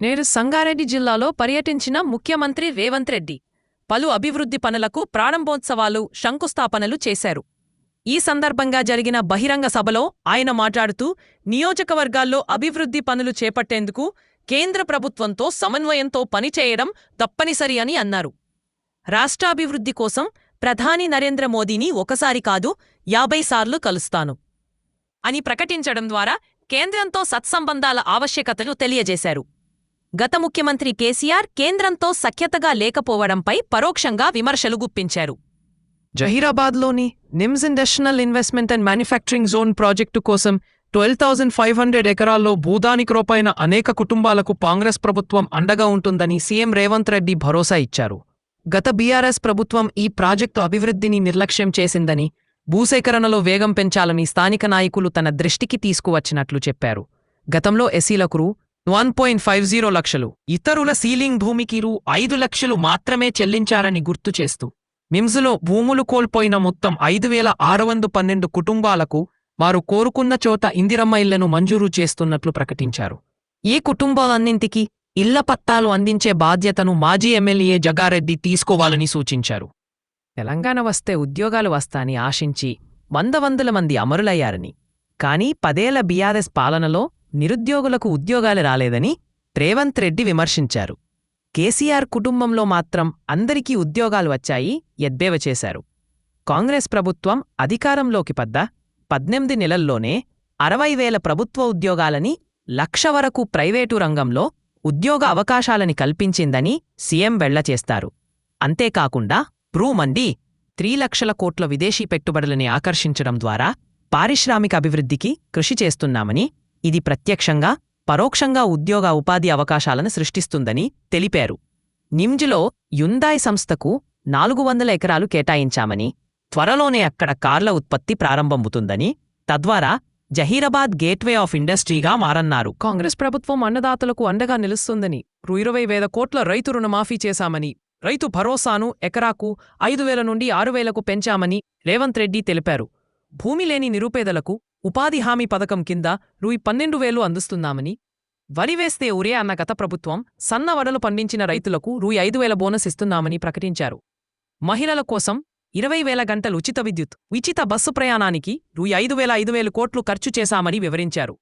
నేడు సంగారెడ్డి జిల్లాలో పర్యటించిన ముఖ్యమంత్రి రేవంత్ రెడ్డి పలు అభివృద్ధి పనులకు ప్రారంభోత్సవాలు శంకుస్థాపనలు చేశారు. ఈ సందర్భంగా జరిగిన బహిరంగ సభలో ఆయన మాట్లాడుతూ నియోజకవర్గాల్లో అభివృద్ధి పనులు చేపట్టేందుకు కేంద్ర ప్రభుత్వంతో సమన్వయంతో పనిచేయడం తప్పనిసరి అని అన్నారు. రాష్ట్రాభివృద్ధి కోసం ప్రధాని నరేంద్ర మోదీని ఒకసారి కాదు యాభై సార్లు కలుస్తాను అని ప్రకటించడం ద్వారా కేంద్రంతో సత్సంబంధాల ఆవశ్యకతను తెలియజేశారు. గత ముఖ్యమంత్రి కేసీఆర్ కేంద్రంతో సఖ్యతగా లేకపోవడంపై పరోక్షంగా విమర్శలు గుప్పించారు. జహీరాబాద్లోని NIMZ industrial investment and manufacturing zone project కోసం ట్వెల్వ్ థౌజండ్ ఫైవ్ హండ్రెడ్ ఎకరాల్లో భూదానికి రూపాయిన అనేక కుటుంబాలకు కాంగ్రెస్ ప్రభుత్వం అండగా ఉంటుందని సీఎం రేవంత్ రెడ్డి భరోసా ఇచ్చారు. గత బీఆర్ఎస్ ప్రభుత్వం ఈ ప్రాజెక్టు అభివృద్ధిని నిర్లక్ష్యం చేసిందని భూసేకరణలో వేగం పెంచాలని స్థానిక నాయకులు తన దృష్టికి తీసుకువచ్చినట్లు చెప్పారు. గతంలో ఎస్సీలకురు వన్ పాయింట్ ఫైవ్ జీరో లక్షలు. ఇతరుల సీలింగ్ భూమికి రూ ఐదు లక్షలు మాత్రమే చెల్లించారని గుర్తు చేస్తూ మిమ్స్లో భూములు కోల్పోయిన మొత్తం ఐదు వేల ఆరు వందల పన్నెండు కుటుంబాలకు వారు కోరుకున్న చోట ఇందిరమ్మ ఇళ్ళను మంజూరు చేస్తున్నట్లు ప్రకటించారు. ఈ కుటుంబాలన్నింటికి ఇళ్ళ పత్తాలు అందించే బాధ్యతను మాజీ ఎమ్మెల్యే జగారెడ్డి తీసుకోవాలని సూచించారు. తెలంగాణ వస్తే ఉద్యోగాలు వస్తాని ఆశించి వంద వందల మంది అమరులయ్యారని. కానీ పదేళ్ళ బీఆర్ఎస్ పాలనలో నిరుద్యోగులకు ఉద్యోగాలు రాలేదని రేవంత్ రెడ్డి విమర్శించారు. కేసీఆర్ కుటుంబంలో మాత్రం అందరికీ ఉద్యోగాలు వచ్చాయి ఎద్దేవ చేశారు. కాంగ్రెస్ ప్రభుత్వం అధికారంలోకి పద్ద పద్దెనిమిది నెలల్లోనే అరవై వేల ప్రభుత్వ ఉద్యోగాలని లక్ష వరకు ప్రైవేటు రంగంలో ఉద్యోగ అవకాశాలని కల్పించిందని సీఎం వెళ్ళచేస్తారు అంతేకాకుండా బ్రూమండి త్రీ లక్షల కోట్ల విదేశీ పెట్టుబడులని ఆకర్షించడం ద్వారా పారిశ్రామిక అభివృద్ధికి కృషి చేస్తున్నామని ఇది ప్రత్యక్షంగా పరోక్షంగా ఉద్యోగ ఉపాధి అవకాశాలను సృష్టిస్తుందని తెలిపారు. నిమ్జ్లో యుందాయ్ సంస్థకు నాలుగు వందల ఎకరాలు కేటాయించామని త్వరలోనే అక్కడ కార్ల ఉత్పత్తి ప్రారంభమవుతుందని తద్వారా జహీరాబాద్ గేట్వే ఆఫ్ ఇండస్ట్రీగా మారన్నారు. కాంగ్రెస్ ప్రభుత్వం అన్నదాతలకు అండగా నిలుస్తుందని ఇరవై వేల కోట్ల రైతు రుణమాఫీ చేశామని రైతు భరోసాను ఎకరాకు ఐదు వేల నుండి ఆరు వేలకు పెంచామని రేవంత్ రెడ్డి తెలిపారు. భూమి లేని నిరుపేదలకు ఉపాధి హామీ పథకం కింద రూయి పన్నెండు వేలు అందిస్తున్నామని వరి వేస్తే ఉరే అన్న గత ప్రభుత్వం సన్న వడలు పండించిన రైతులకు రూయి ఐదు వేల బోనస్ ఇస్తున్నామని ప్రకటించారు. మహిళల కోసం ఇరవై వేల గంటలు ఉచిత విద్యుత్ ఉచిత బస్సు ప్రయాణానికి రూయి ఐదు వేల ఐదు వేలు కోట్లు ఖర్చు చేశామని వివరించారు.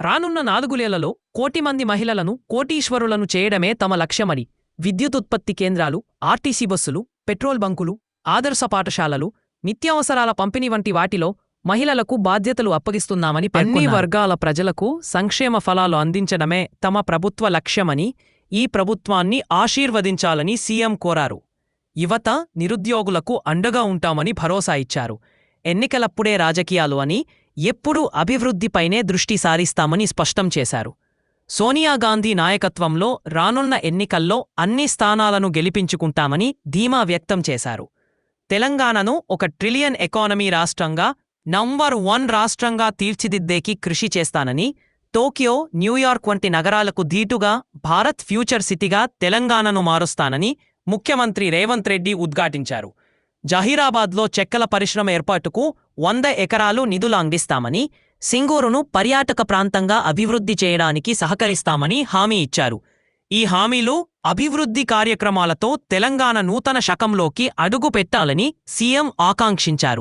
రానున్న నాలుగులేళ్ళలో కోటి మంది మహిళలను కోటీశ్వరులను చేయడమే తమ లక్ష్యమని విద్యుతుత్పత్తి కేంద్రాలు ఆర్టీసీ బస్సులు పెట్రోల్ బంకులు ఆదర్శ పాఠశాలలు నిత్యావసరాల పంపిణీ వంటి వాటిలో మహిళలకు బాధ్యతలు అప్పగిస్తున్నామని అన్ని వర్గాల ప్రజలకు సంక్షేమ ఫలాలు అందించడమే తమ ప్రభుత్వ లక్ష్యమని ఈ ప్రభుత్వాన్ని ఆశీర్వదించాలని సీఎం కోరారు. యువత నిరుద్యోగులకు అండగా ఉంటామని భరోసా ఇచ్చారు. ఎన్నికలప్పుడే రాజకీయాలు అని ఎప్పుడూ అభివృద్ధిపైనే దృష్టి సారిస్తామని స్పష్టం చేశారు. సోనియా గాంధీ నాయకత్వంలో రానున్న ఎన్నికల్లో అన్ని స్థానాలను గెలిపించుకుంటామని ధీమా వ్యక్తం చేశారు. తెలంగాణను ఒక ట్రిలియన్ ఎకానమీ రాష్ట్రంగా నంబర్ వన్ రాష్ట్రంగా తీర్చిదిద్దేకి కృషి చేస్తానని టోక్యో న్యూయార్క్ వంటి నగరాలకు ధీటుగా భారత్ ఫ్యూచర్ సిటీగా తెలంగాణను మారుస్తానని ముఖ్యమంత్రి రేవంత్ రెడ్డి ఉద్ఘాటించారు. జహీరాబాద్లో చెక్కల పరిశ్రమ ఏర్పాటుకు వంద ఎకరాలు నిధులు అందిస్తామని సింగూరును పర్యాటక ప్రాంతంగా అభివృద్ధి చేయడానికి సహకరిస్తామని హామీ ఇచ్చారు. ఈ హామీలు అభివృద్ధి కార్యక్రమాలతో తెలంగాణ నూతన శకంలోకి అడుగు పెట్టాలని సీఎం ఆకాంక్షించారు.